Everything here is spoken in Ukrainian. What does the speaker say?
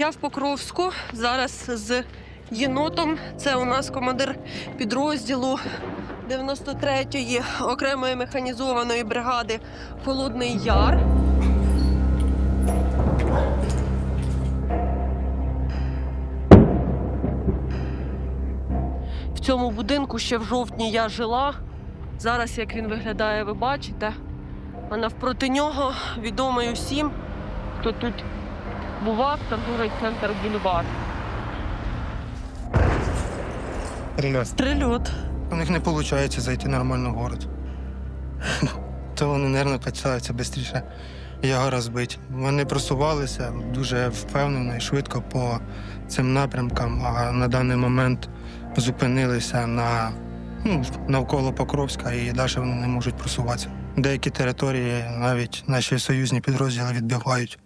Я в Покровську зараз з єнотом. Це у нас командир підрозділу 93-ї окремої механізованої бригади Холодний Яр. В цьому будинку ще в жовтні я жила. Зараз як він виглядає, ви бачите. А навпроти нього відомий усім, хто тут бував, торговий центр Бульвар. Прильот. Прильот. У них не виходить зайти нормально в город. То вони, мабуть, качаються швидше його розбити. Вони просувалися дуже впевнено і швидко по цим напрямкам, а на даний момент зупинилися на ну, навколо Покровська і далі вони не можуть просуватися. Деякі території навіть наші союзні підрозділи відбігають.